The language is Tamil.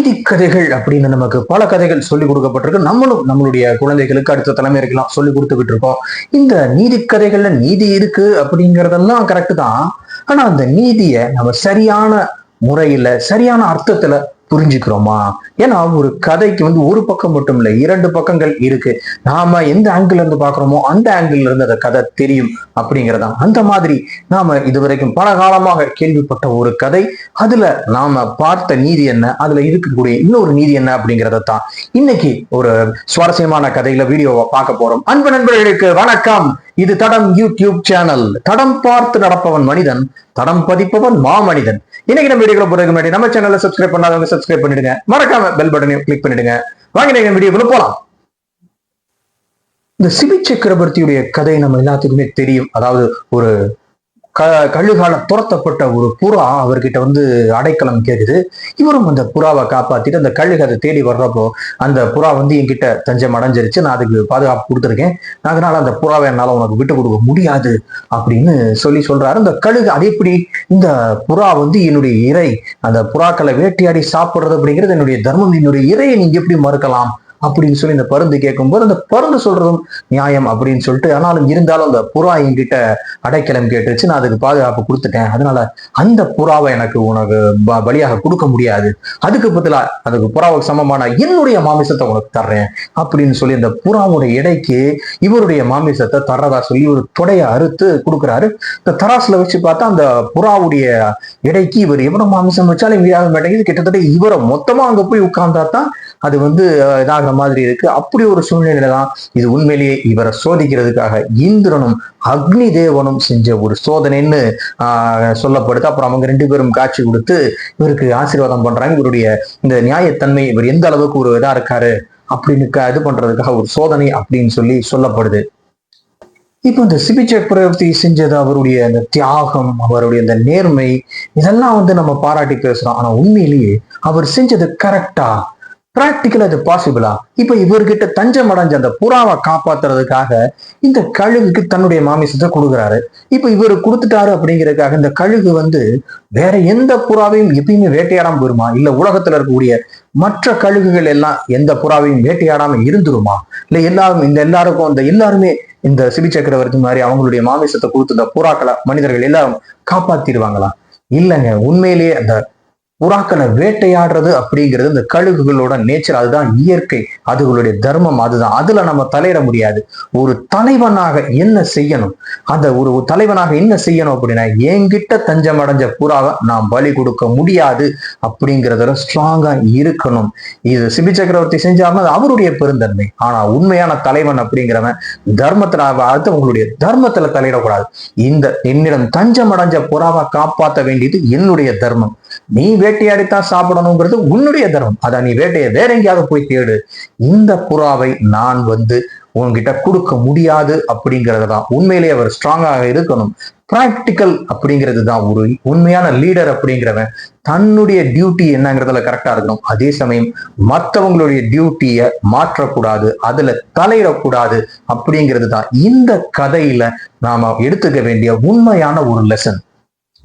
நீதி கதைகள் அப்படின்னு நமக்கு பல கதைகள் சொல்லி கொடுக்கப்பட்டிருக்கு. நம்மளும் நம்மளுடைய குழந்தைகளுக்கு அடுத்த தலைமுறைக்கெல்லாம் சொல்லி கொடுத்துக்கிட்டு இருக்கோம். இந்த நீதி கதைகள்ல நீதி இருக்கு அப்படிங்கறதெல்லாம் கரெக்ட் தான். ஆனா அந்த நீதியை நம்ம சரியான முறையில சரியான அர்த்தத்துல புரிஞ்சுக்கிறோமா? ஏன்னா ஒரு கதைக்கு வந்து ஒரு பக்கம் மட்டும் இல்லை இரண்டு பக்கங்கள் இருக்கு. நாம எந்த ஆங்கிள் இருந்து பாக்குறோமோ அந்த ஆங்கிள் இருந்து அந்த கதை தெரியும் அப்படிங்கிறதா. அந்த மாதிரி நாம இதுவரைக்கும் பல காலமாக கேள்விப்பட்ட ஒரு கதை. அதுல நாம பார்த்த நீதி என்ன? அதுல இருக்கக்கூடிய இன்னொரு நீதி என்ன அப்படிங்கறத தான் இன்னைக்கு ஒரு சுவாரஸ்யமான கதையில வீடியோவை பார்க்க போறோம். அன்பு நண்பர்களுக்கு வணக்கம். இது தடம் யூடியூப் சேனல். தடம் பார்த்து நடப்பவன் மனிதன் தடம் பதிப்பவன் மாமனிதன். இன்னைக்கு நம்ம வீடியோ போறதுக்கு முன்னாடி நம்ம சேனலை சப்ஸ்கிரைப் பண்ணாதவங்க சப்ஸ்கிரைப் பண்ணிடுங்க. மறக்காம பெல் பட்டனையும் கிளிக் பண்ணிடுங்க. வாங்க நீங்க வீடியோக்குள்ள போலாம். இந்த சிபி சக்கரவர்த்தியுடைய கதை நம்ம எல்லாத்துக்குமே தெரியும். அதாவது ஒரு க கழுகால துரத்தப்பட்ட ஒரு புறா அவர்கிட்ட வந்து அடைக்கலம் கேக்குது. இவரும் அந்த புறாவை காப்பாத்திட்டு அந்த கழுகு அதை தேடி வர்றப்போ அந்த புறா வந்து என்கிட்ட தஞ்சம் அடைஞ்சிருச்சு. நான் அதுக்கு பாதுகாப்பு கொடுத்துருக்கேன். அதனால அந்த புறாவை என்னால உனக்கு விட்டு கொடுக்க முடியாது அப்படின்னு சொல்லி சொல்றாரு. அந்த கழுகு அது எப்படி? இந்த புறா வந்து என்னுடைய இறை அந்த புறாக்களை வேட்டையாடி சாப்பிடுறது அப்படிங்கிறது என்னுடைய தர்மம். என்னுடைய இறையை நீங்க எப்படி மறுக்கலாம்? அப்படின்னு சொல்லி இந்த பருந்து கேட்கும்போது அந்த பருந்து சொல்றதும் நியாயம் அப்படின்னு சொல்லிட்டு ஆனாலும் இருந்தாலும் அந்த புறா என்கிட்ட அடைக்கலம் கேட்டுச்சு நான் அதுக்கு பாதுகாப்பு கொடுத்துட்டேன். அதனால அந்த புறாவை எனக்கு உனக்கு பலியாக கொடுக்க முடியாது. அதுக்கு பதிலா அதுக்கு புறாவுக்கு சமமான என்னுடைய மாமிசத்தை உனக்கு தர்றேன் அப்படின்னு சொல்லி அந்த புறாவுடைய இடைக்கு இவருடைய மாமிசத்தை தர்றதா சொல்லி ஒரு தொடைய அறுத்து கொடுக்குறாரு. இந்த தராசுல வச்சு பார்த்தா அந்த புறாவுடைய இடைக்கு இவர் எவ்வளவு மாமிசம் வச்சாலும் இதாக மாட்டேங்குது. கிட்டத்தட்ட இவரை மொத்தமா அங்க போய் உட்கார்ந்தா தான் அது வந்து இதாக இதாகிற மாதிரி இருக்கு. அப்படி ஒரு சூழ்நிலையில தான் இது உண்மையிலேயே இவரை சோதிக்கிறதுக்காக இந்திரனும் அக்னி தேவனும் செஞ்ச ஒரு சோதனைன்னு சொல்லப்படுது. அப்புறம் அவங்க ரெண்டு பேரும் காட்சி கொடுத்து இவருக்கு ஆசீர்வாதம் பண்றாங்க. இவருடைய இந்த நியாயத்தன்மை இவர் எந்த அளவுக்கு ஒரு இதா இருக்காரு அப்படின்னு இது பண்றதுக்காக ஒரு சோதனை அப்படின்னு சொல்லி சொல்லப்படுது. இப்போ இந்த சிபி சக்கரவர்த்தி செஞ்சது அவருடைய அந்த தியாகம் அவருடைய அந்த நேர்மை இதெல்லாம் வந்து நம்ம பாராட்டி பேசுறோம். ஆனா உண்மையிலேயே அவர் செஞ்சது கரெக்டா பிராக்டிக்கலா இது பாசிபிளா இப்ப இவர்கிட்ட தஞ்சம் அடைஞ்ச அந்த புறாவை காப்பாத்துறதுக்காக இந்த கழுகுக்கு தன்னுடைய மாமிசத்தை கொடுக்குறாரு. இப்ப இவர் கொடுத்துட்டாரு அப்படிங்கறதுக்காக இந்த கழுகு வந்து வேற எந்த புறாவையும் எப்பயுமே வேட்டையாடாம போயிருமா? இல்ல உலகத்துல இருக்கக்கூடிய மற்ற கழுகுகள் எல்லாம் எந்த புறாவையும் வேட்டையாடாம இருந்துருமா? இல்ல எல்லாரும் இந்த எல்லாருக்கும் இந்த எல்லாருமே இந்த சிபி சக்கரவர்த்தி மாதிரி அவங்களுடைய மாமிசத்தை கொடுத்து இந்த புறாக்களை மனிதர்கள் எல்லாரும் காப்பாத்திடுவாங்களா? இல்லைங்க. உண்மையிலேயே அந்த புறாக்களை வேட்டையாடுறது அப்படிங்கிறது இந்த கழுகுகளோட நேச்சர் அதுதான் இயற்கை. அதுகளுடைய தர்மம் அதுதான். அதுல நம்ம தலையிட முடியாது. ஒரு தலைவனாக என்ன செய்யணும்? அந்த ஒரு தலைவனாக என்ன செய்யணும் அப்படின்னா என்கிட்ட தஞ்சம் அடைஞ்ச புறாவை நான் பலி கொடுக்க முடியாது அப்படிங்கிறதுல ஸ்ட்ராங்கா இருக்கணும். இது சிபி சக்கரவர்த்தி செஞ்சாம அவருடைய பெருந்தன்மை. ஆனா உண்மையான தலைவன் அப்படிங்கிறவன் தர்மத்துல அடுத்து உங்களுடைய தர்மத்துல தலையிடக்கூடாது. இந்த என்னிடம் தஞ்சம் அடைஞ்ச புறாவை காப்பாற்ற வேண்டியது என்னுடைய தர்மம். நீ வேட்டையாடித்தான் சாப்பிடணுங்கிறது உன்னுடைய தர்மம். அதை நீ வேட்டையை வேற எங்கேயாவது போய் தேடு. இந்த புறாவை நான் வந்து உங்ககிட்ட கொடுக்க முடியாது அப்படிங்கிறது தான். உண்மையிலேயே அவர் ஸ்ட்ராங்காக இருக்கணும். பிராக்டிக்கல் அப்படிங்கிறது தான் ஒரு உண்மையான லீடர் அப்படிங்கிறவன் தன்னுடைய டியூட்டி என்னங்கிறதுல கரெக்டா இருக்கணும். அதே சமயம் மற்றவங்களுடைய டியூட்டியை மாற்றக்கூடாது அதுல தலையிடக்கூடாது அப்படிங்கிறது தான். இந்த கதையில நாம எடுத்துக்க வேண்டிய உண்மையான ஒரு லெசன்